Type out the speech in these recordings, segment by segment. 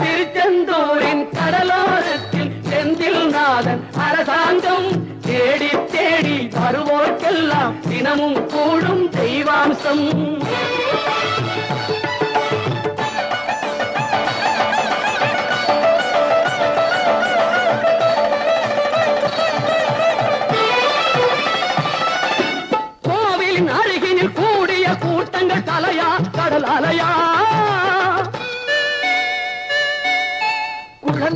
திருச்செந்தூரின் கடலோரத்தில் செந்தில் நாதன் அரசாங்கம் தேடி தேடி வருவோர்க்கெல்லாம் தினமும் கூடும் தெய்வாம்சம்.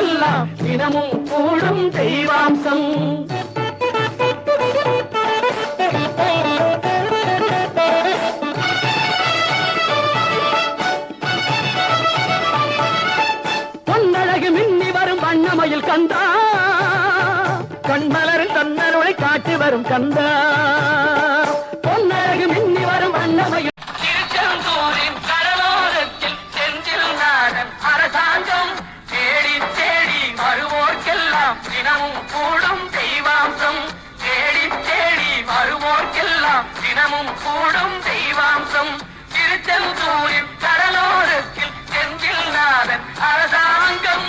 எல்லாம் தினமும் கூடும் தெய்வாம்சம். பொன்னழகு மின்னி வரும் வண்ணமயில் கந்தா. கண்மலரும் தன்னருளை காட்டி வரும் கந்தா. தினமும் கூடும் தெய்வாம்சம். திருச்செந்தூரில் கடலோரத்தில் செந்தில் நாதன் அரசாங்கம்.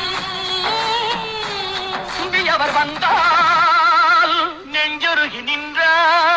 அவர் வந்தால் நெஞ்சொருகி நின்றார்.